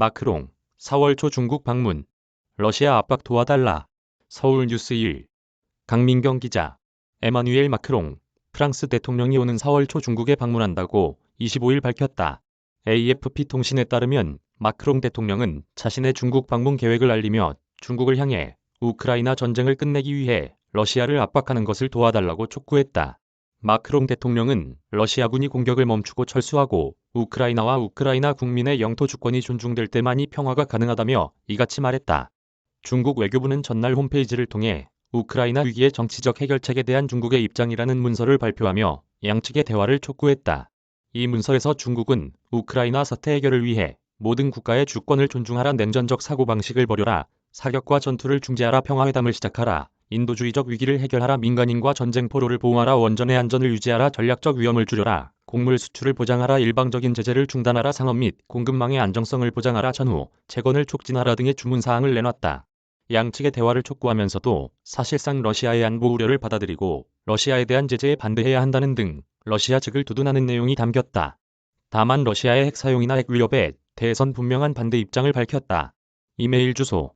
마크롱 4월 초 중국 방문 러시아 압박 도와달라 서울 뉴스 1 강민경 기자 에마뉴엘 마크롱 프랑스 대통령이 오는 4월 초 중국에 방문한다고 25일 밝혔다. AFP 통신에 따르면 마크롱 대통령은 자신의 중국 방문 계획을 알리며 중국을 향해 우크라이나 전쟁을 끝내기 위해 러시아를 압박하는 것을 도와달라고 촉구했다. 마크롱 대통령은 러시아군이 공격을 멈추고 철수하고 우크라이나와 우크라이나 국민의 영토 주권이 존중될 때만이 평화가 가능하다며 이같이 말했다. 중국 외교부는 전날 홈페이지를 통해 우크라이나 위기의 정치적 해결책에 대한 중국의 입장이라는 문서를 발표하며 양측의 대화를 촉구했다. 이 문서에서 중국은 우크라이나 사태 해결을 위해 모든 국가의 주권을 존중하라 냉전적 사고방식을 버려라 사격과 전투를 중지하라 평화회담을 시작하라 인도주의적 위기를 해결하라 민간인과 전쟁 포로를 보호하라 원전의 안전을 유지하라 전략적 위험을 줄여라 곡물 수출을 보장하라 일방적인 제재를 중단하라 상업 및 공급망의 안정성을 보장하라 전후 재건을 촉진하라 등의 주문사항을 내놨다. 양측의 대화를 촉구하면서도 사실상 러시아의 안보 우려를 받아들이고 러시아에 대한 제재에 반대해야 한다는 등 러시아 측을 두둔하는 내용이 담겼다. 다만 러시아의 핵 사용이나 핵 위협에 대해선 분명한 반대 입장을 밝혔다. 이메일 주소